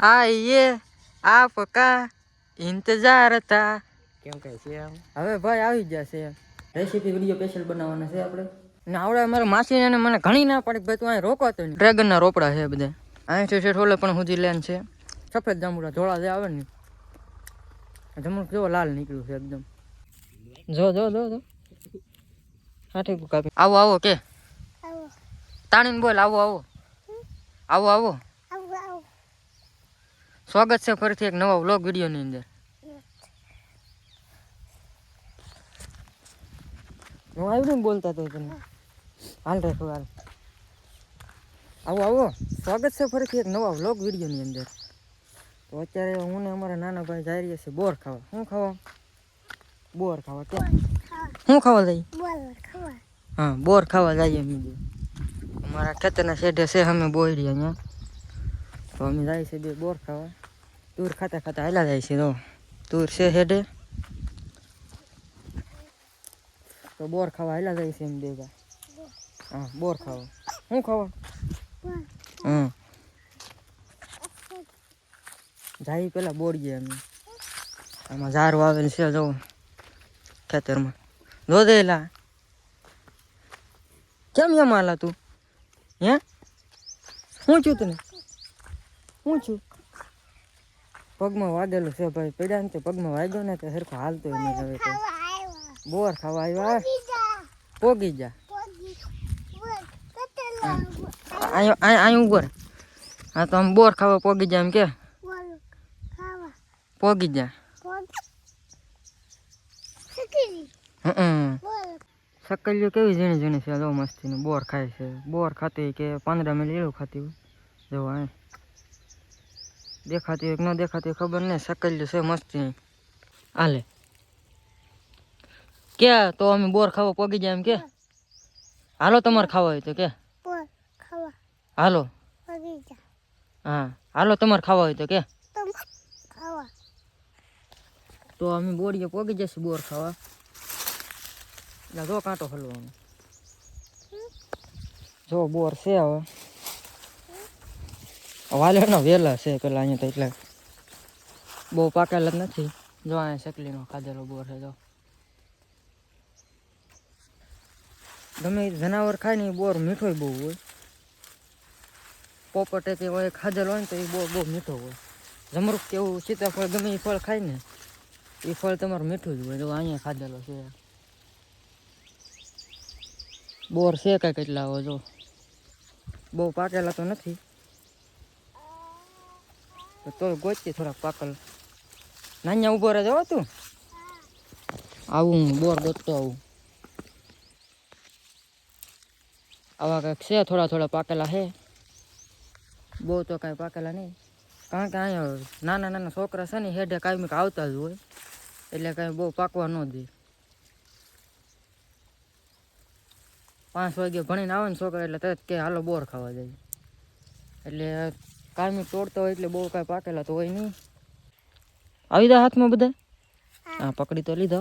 આઈએ આપકા ઇંતજાર હતા. કેમ કહે છે એમ? હવે ભાઈ આવી જશે રેસીપી વીડિયો સ્પેશિયલ બનાવવાના છે આપણે. ને આવડે મારા માસી અને મને ઘણી ના પડે ભાઈ તું અહીં રોકો તો ડ્રેગનના રોપડા છે બધા. અહીંથી છે ઓલે પણ સુધી લેન છે. સફેદ જાંબુડા ધોળા જે આવે ને જમણું કેવો લાલ નીકળ્યું છે એકદમ. જો જો જો જો. હાથી કાપી. આવો આવો કે? તાણીને બોલ આવો આવો. આવો આવો. સ્વાગત છે ફરીથી એક નવા વ્લોગ વિડીયોની અંદર. હું આવ્યું ને બોલતા તો તમે? હાલ રે હાલ. આવો આવો. સ્વાગત છે ફરીથી એક નવા વ્લોગ વિડીયોની અંદર. તો અત્યારે હું ને અમારા નાના ભાઈ જઈ રહ્યા છે બોર ખાવા. શું ખાવા? બોર ખાવા ક્યાં શું ખાવા જઈએ હા, બોર ખાવા જઈએ બીજું અમારા ખેતરના શેઢે છે, અમે બોયડી અહીંયા. તો અમે જાય છે બે બોર ખાવા. તૂર ખાતા ખાતા હાલા જાય છે તો તૂર છે હેડે. તો બોર ખાવા હાલા જાય છે એમ બે હા, બોર ખાવા. શું ખાવા? હમ. જાય પેલા બોરીએ અમે. આમાં ઝાર વાવેલ છે, જો. ખેતરમાં. દેલા કેમ એમ હાલા તું? હે? શું છું તને? શું છું? પગમાં વાગેલું છે ભાઈ. પડ્યા ને તો પગમાં વાગ્યો ને તો સરખો હાલતો નહીં હવે તો. બોર ખાવા આવ્યા? પોગી જા. ઊભો. રહે હા તો આમ બોર ખાવા પોગી જા એમ કે. પોગી જા. સકલીઓ કેવી ઝીણી ઝીણી છે મસ્તી મસ્તીની. બોર ખાય છે. બોર ખાતી કે પાંદડા મિલી એવું ખાતી હોય. જો અહીં દેખાતી હોય કે ન દેખાતી હોય ખબર નહીં સકલીઓ છે મસ્તી. હાલે. કે તો અમે બોર ખાવા પોગી જાય એમ કે? હાલો તમારે ખાવા હોય તો કે. હાલો. હા હાલો તમારે ખાવા હોય તો કે. તો અમે બોરીએ પોગી જશે બોર ખાવા. એટલે જો કાંટો હલવાનો. જો બોર છે હવે. વાલેનો વેલા છે પેલા અહીંયા તો એટલે બહુ પાકેલા જ નથી. જો અહીંયા શકલીનો ખાધેલો બોર છે, જો. ગમે જનાવર ખાય ને એ બોર મીઠો બહુ હોય. પોપટે કે હોય ખાધેલો હોય ને તો એ બોર બહુ મીઠો હોય. જમરૂક કે એવું સીતાફળ ગમે એ ફળ ખાય ને એ ફળ તમારું મીઠું જ હોય. જો અહીંયા ખાધેલો છે. બોર છે કાંઈ એટલા હોય, જો. બહુ પાકેલા તો નથી. તો ગોચતી થોડાક પાકલ. નાન્યા ઊભો રહે જવા તું? આવું હું બોર ગોતતો આવું. આવા કંઈક છે થોડા થોડા પાકેલા છે બહુ તો કાંઈ પાકેલા નહીં. કારણ કે અહીંયા નાના નાના છોકરા છે ને હેડે કાંઈ આવતા જ હોય. એટલે કાંઈ બહુ પાકવા ન દે. પાંચ વાગે ભણીને આવે ને છોકરા એટલે તરત કે હાલો બોર ખાવા જાય. એટલે કાયમી તોડતા હોય એટલે બહુ કાંઈ પાકેલા તો હોય નહીં. આવી દા હાથમાં બધા હા. પકડી તો લીધો.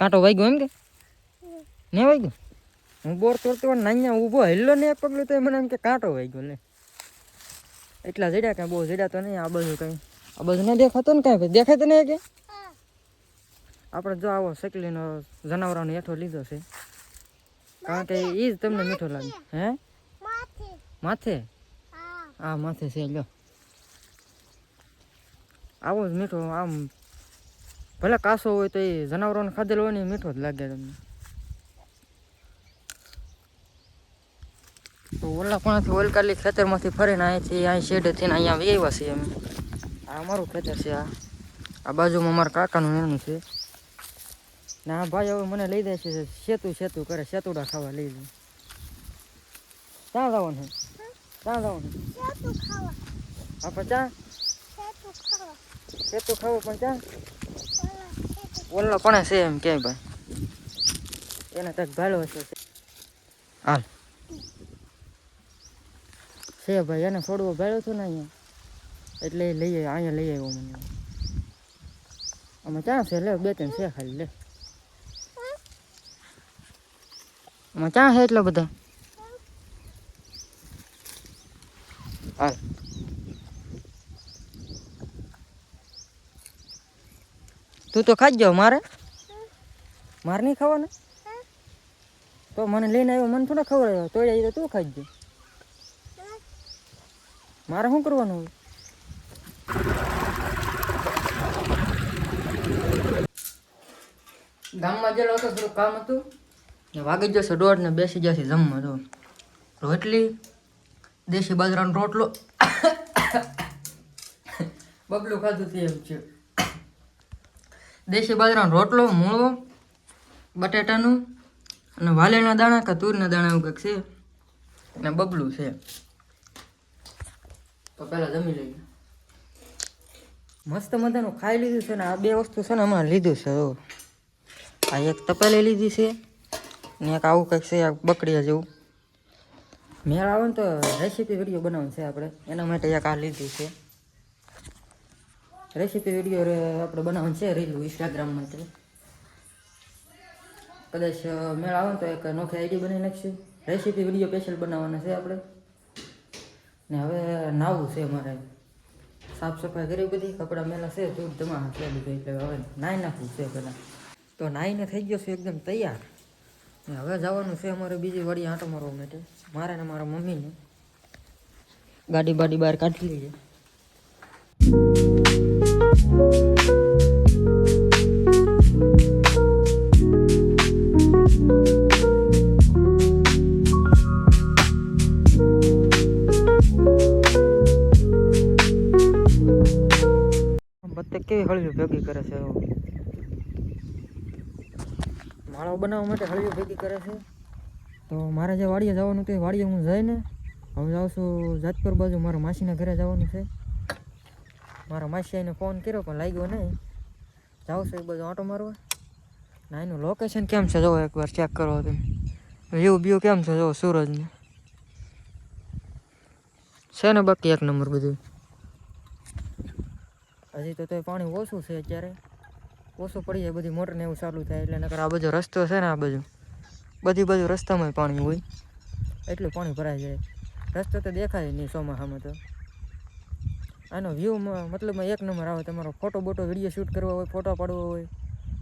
કાંટો વાગ્યો એમ કે? ને વાગ્યો? હું બોર તોડતો હોય ને અહીંયા ઊભો હેલ્લો ને પગલું તો મને એમ કે કાંટો વાગ્યો લે. એટલા જડ્યા કાંઈ બહુ જડ્યા તો નહીં આ બધું કંઈ. આ બધું ના દેખાતો ને કાંઈ? દેખાય તો નહીં કે? આપણે જો આવો સકલીનો જનાવરોનો હેઠો લીધો છે. કારણ કે એ જ તમને મીઠો લાગે. હે? માથે? આ માથે છે, લ્યો. આવો જ મીઠો, આમ ભલે કાસો હોય તો એ જનાવરોને ખાધેલો હોય ને મીઠો જ લાગે તમને. તો ઓલા પણથી ઓલકાલી ખેતરમાંથી ફરીને અહીંથી અહીં શેડેથી અહીંયા આવ્યા છીએ અમે. આ અમારું ખેતર છે, આ. આ બાજુમાં અમારા કાકાનું એનું છે. ને આ ભાઈ હવે મને લઈ જાય છે, સેતુ સેતુ કરે, સેતુડા ખાવા લઈ જાય. ક્યાં જવાનું ક્યાં જવાનું આપણે ક્યાં સેતુ ખાવું? પણ ક્યાં ઓલો પણ છે એમ કે ભાઈ? એને તક ભાલો હશે. હાલ. છે ભાઈ એને છોડવો ભાડ્યો છું ને અહીંયા. એટલે લઈ આવ્યો અહીંયા લઈ આવ્યો મને. આમાં ક્યાં છે લે બે ત્રણ છે ખાલી લે. આમાં ક્યાં છે એટલા બધા. હાલ. તું તો ખાઈ જાઓ મારે? મારે નહીં ખાવાનું? તો મને લઈને આવ્યો, મને થોડા ખબર આવ્યો તો આવી તું ખાઈ જાવ મારે શું કરવાનું ગામમાં ગયેલો હતો, થોડું કામ હતું. વાગી જશે દોઢ ને બેસી જશે જમવા તો રોટલી દેશી બાજરાનો રોટલો. બબલું ખાધું તે એમ છે. દેશી બાજરાનો રોટલો મૂળો બટેટાનું અને વાલેના દાણા કે તુરના દાણા એવું કંઈક છે. અને બબલું છે. તો પહેલાં જમી લઈએ. મસ્ત મજાનું ખાઈ લીધું છે ને આ બે વસ્તુ છે ને હમણાં લીધું છે આ એક તપેલી લીધી છે ને એક આવું કંઈક છે આ બકડીયા જેવું. મેળ આવે ને તો રેસીપી વીડિયો બનાવવાનું છે આપણે. એના માટે એક આ લીધું છે. રેસીપી વીડિયો આપણે બનાવવાનું છે રીલું ઇન્સ્ટાગ્રામ માટે કદાચ મેળ આવે ને તો એક નોખી આઈડી બનાવી નાખીશું. રેસીપી વીડિયો સ્પેશિયલ બનાવવાના છે આપણે. ને હવે નાવું છે મારે સાફ સફાઈ કરી બધી. કપડાં મેલા છે ધૂળ ધમા છે બધું. એટલે હવે નાહી નાખવું છે પહેલાં તો નાહીને થઈ ગયો છે એકદમ તૈયાર. ને હવે જવાનું છે અમારે બીજી વાડી આંટો મારવા માટે. મારે ને મારા મમ્મીને ગાડી બાડી બહાર કાઢી લઈએ બત્તક કેવી હળવી ભેગી કરે છે માળો બનાવવા માટે હળવી ભેગી કરે છે? તો મારે જે વાડીએ જવાનું હતું એ વાડીએ હું જઈને હવે જાઉં છું જાતપુર બાજુ, મારા માસીના ઘરે જવાનું છે. મારા માસી આઈને ફોન કર્યો, પણ લાગ્યો નહીં. જાઉં છું એ બધું આંટો મારવા. ના, એનું લોકેશન કેમ છે? જુઓ એકવાર ચેક કરો તમે. વ્યૂ વ્યૂ કેમ છે? જુઓ સૂરજને. છે ને બાકી એક નંબર બધું? હજી તો તોય પાણી ઓછું છે અત્યારે. ઓછું પડી જાય બધી મોટર ને એવું ચાલુ થાય એટલે નકર આ બધો રસ્તો છે ને આ બાજુ. બધી બાજુ રસ્તામાં પાણી હોય. એટલું પાણી ભરાઈ જાય. રસ્તો તો દેખાય નહીં ચોમાસામાં તો. આનો વ્યૂ મતલબમાં એક નંબર આવે, તમારો ફોટો બોટો વીડિયો શૂટ કરવો હોય ફોટો પાડવો હોય,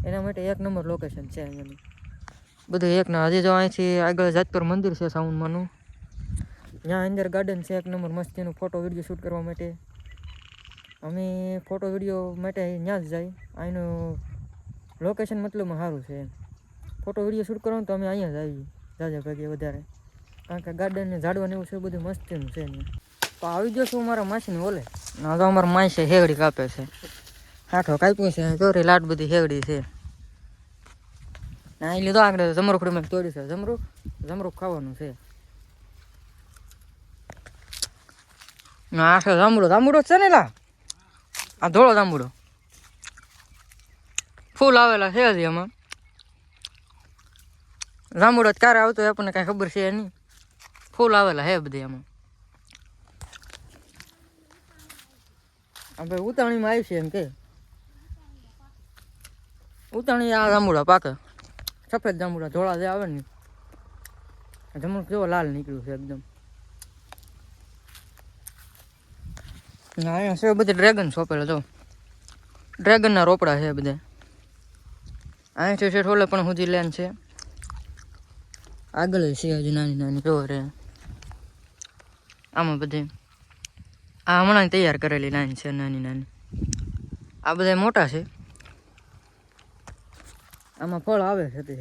એના માટે એક નંબર લોકેશન છે અહીંયાનું બધું એક ના હજી જો અહીંથી આગળ જાતપર મંદિર છે સાઉન્ડમાંનું ત્યાં અંદર ગાર્ડન છે એક નંબર મસ્તીનું ફોટો વીડિયો શૂટ કરવા માટે. અમે ફોટો વીડિયો માટે ત્યાં જ જાય. અહીંનું લોકેશન મતલબમાં સારું છે એમ. ફોટો વીડિયો શૂટ કરવાનું તો અમે અહીંયા જ આવીએ જાજા ભાગે વધારે. કારણ કે ગાર્ડન ને ઝાડવા ને એવું છે બધું મસ્તીનું છે ને તો આવી ગયો છું મારા માસીને ઓલે. ના તો અમારા છે, હેગડી કાપે છે. હાથો કાપ્યો છે ચોરી લાટ બધી હેગડી છે. ના અહીં લીધો આગળ જમરૂખ મેં તોડ્યું છે. જમરૂખ જમરૂખ ખાવાનું છે. આ છે જાંબુડો. જાંબુડો છે ને લા? આ ધોળો જાંબુડો. ફૂલ આવેલા છે હજી એમાં જાંબુડો ક્યારે આવતો હોય, આપણને કાંઈ ખબર છે નહીં. ફૂલ આવેલા હે બધી એમાં આપણે ઉતાણીમાં આવી છે એમ કે. ઉતાણી આ જાંબુડા પાકે. સફેદ જાંબુડા ધોળા જે આવે ને. જમણું કેવો લાલ નીકળ્યું છે એકદમ. અહીંયા છે બધી ડ્રેગન સોંપેલા, જો. ડ્રેગનના રોપડા છે બધા. અહીંયા છે ઠોલે પણ સુધી લેન છે. આગળ છે હજી નાની નાની. જોવો આમાં બધી આ હમણાં તૈયાર કરેલી નાની છે નાની નાની. આ બધા મોટા છે. આમાં ફળ આવે છે તે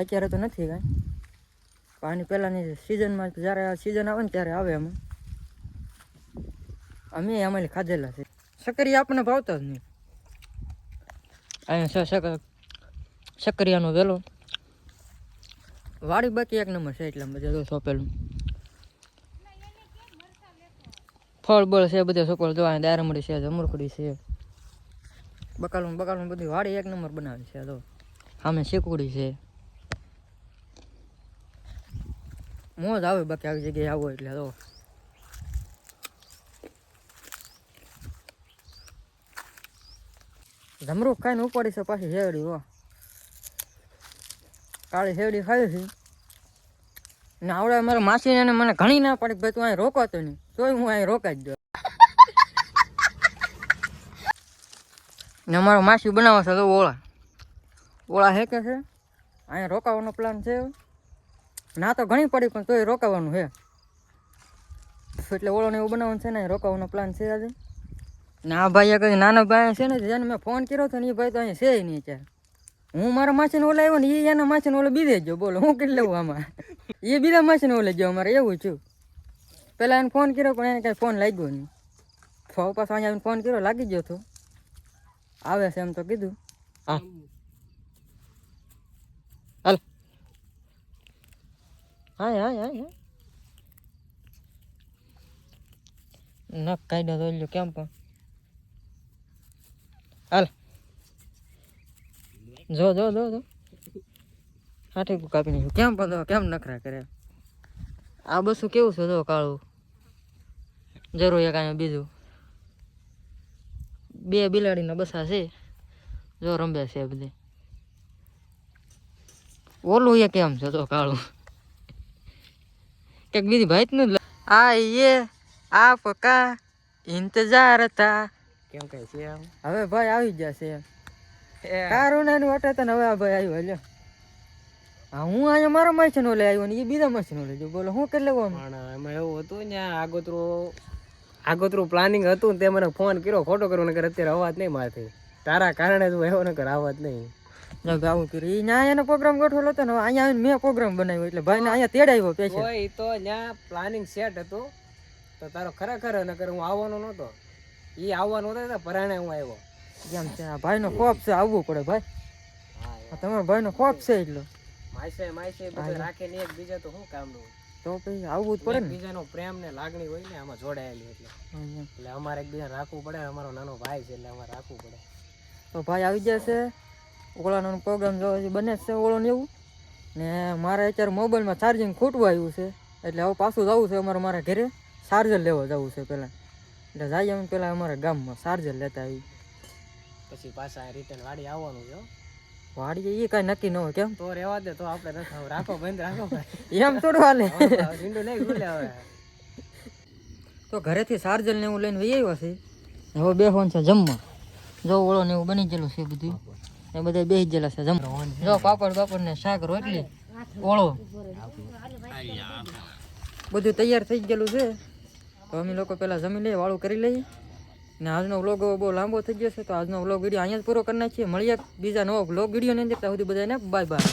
અત્યારે તો નથી કાંઈ. પાણી પહેલાંની સિઝનમાં જ્યારે આ સિઝન આવે ને ત્યારે આવે આમાં. અમે અમારી ખાધેલા છે. સકરિયા આપણને ભાવતા જ નહીં. અહીંયા છે સક સકરિયાનો વેલો. વાડી બાકી એક નંબર છે એટલા બધા સોંપેલું. ફળ બળ છે, બધા સોપલ. જો અહીંયા દારમડી છે જમરખડી છે. બકાલું બકાલું બધી વાડી એક નંબર બનાવી છે તો સામે શેકુડી છે. મોજ આવે બાકી આવી જગ્યાએ આવો એટલે તો જમરૂખ ખાઈને ઉપાડી છે પાછી શેરડી હો. કાળી શેરડી ખાઈ છે. ને આવડે મારા માસીને મને ઘણી ના પડી ભાઈ તું અહીં રોકાતો નહીં. તોય હું અહીં રોકાઈ જ ને અમારો માસી બનાવે છે તો ઓળા. ઓળા હેકે છે? અહીંયા રોકાવાનો પ્લાન છે. ના તો ઘણી પડી, પણ તોય રોકાવાનું છે. એટલે ઓળોને એવું બનાવવાનું છે ને રોકાવાનો પ્લાન છે આજે. ના ભાઈ નાના ભાઈ છે ને, જેને મેં ફોન કર્યો હતો ને એ ભાઈ તો અહીંયા છે નહીં અત્યારે. હું મારા માસીને ઓલા આવ્યો ને એ એના માસીને ઓલો બીજે ગયો બોલો, હું કેટલે લેવું આમાં? એ બીજા માસીને ઓલે ગયો અમારે એવું છું. પહેલાં એને ફોન કર્યો, પણ એને કાંઈ ફોન લાગ્યો નહીં. છ પાછો અહીંયા ફોન કર્યો, લાગી ગયો તો. આવે છે એમ તો કીધું. હા. હાલ. હા હા હા હા નખ કાઢ્યો તો કેમ પણ? હાલ. જો જો જો જો. હાથે કાપી નાખ્યું. કેમ પણ કેમ નખરા કરે? આ બસું કેવું છે જો કાળું? જરૂર એક અહીંયા બીજું. બે બિલાડીના બસા છે. જો રંબે છે બધે. ઓલું એ કેમ છે તો કાળું. કંઈક બીજી ભાઈ જ નથી આ એ આપકા ઇંતજાર હતા. કેમ કહે છે હવે ભાઈ આવી જશે એમ. કારુણાનું અટે તને હવે આ ભાઈ આવ્યો લ્યો હા હું અહીંયા મારા મશીનો લઈ આવ્યો ને એ બીજા મશીનો લઈ જો બોલો હું કેટલે એમાં એવું હતું ને આગોતરો આગોતરું પ્લાનિંગ હતું તે મને ફોન કર્યો ખોટો કર્યો નકર અત્યારે અવાજ નહીં મારથી તારા કારણે તું એવો નકર અવાજ નહીં. ગાવું કર્યું. એ ન્યા એનો પ્રોગ્રામ ગોઠવેલો હતો ને અહીંયા આવીને મેં પ્રોગ્રામ બનાવ્યો. એટલે ભાઈને અહીંયા તેડાવ્યો પેશે એ તો ત્યાં પ્લાનિંગ સેટ હતું. તો તારો ખરેખર નકર હું આવવાનો નહોતો. એ આવવાનો હતો પરાણે હું આવ્યો. જેમ છે આ ભાઈનો ખોફ છે આવવું પડે ભાઈ. તમારા ભાઈનો ખોફ છે એટલો. માઈસે માસે બધું રાખે ને એક બીજા તો શું કામનું તો પછી આવવું જ પડે ને. બીજાનો પ્રેમ ને લાગણી હોય ને આમાં જોડાયેલી એટલે. એટલે અમારે એકબીજાને રાખવું પડે અમારો નાનો ભાઈ છે એટલે અમારે રાખવું પડે. તો ભાઈ આવી જશે. ઓળાનો પ્રોગ્રામ જોવા બને છે ઓળો ને એવું. ને મારે અત્યારે મોબાઈલમાં ચાર્જિંગ ખૂટવા આવ્યું છે. એટલે હવે પાછું જવું છે અમારે મારા ઘરે. ચાર્જર લેવા જવું છે પહેલાં. એટલે જઈએ અમે પહેલાં અમારા ગામમાં ચાર્જર લેતા આવી પછી પાછા રિટર્ન વાડી આવવાનું છે વાડી એ કઈ નક્કી ન હોય કેમ તો રહેવા દે તો આપણે નથી રાખો બંધ રાખો એમ હાલે હવે ઢીંડું નહીં ખુલે હવે. તો ઘરેથી ચાર્જર ને એવું લઈને વહી આવ્યો છે. હવે બેસવાનું છે જમવા. જો ઓળો ને એવું બની ગયેલું છે બધું. એ બધા બેસી ગયેલા છે જમવા. જો પાપડ બાપડ ને શાક રોટલી ઓળો. બધું તૈયાર થઈ ગયેલું છે. તો અમે લોકો પહેલાં જમી લઈએ વાળું કરી લઈએ. ને આજનો વ્લોગ બહુ લાંબો થઈ ગયો છે, તો આજનો વ્લોગ વીડિયો અહીંયા જ પૂરો કરી નાખીએ. મળીએ બીજા નવો વ્લોગ વીડિયો નહીં ત્યાં સુધી બધાને બાય બાય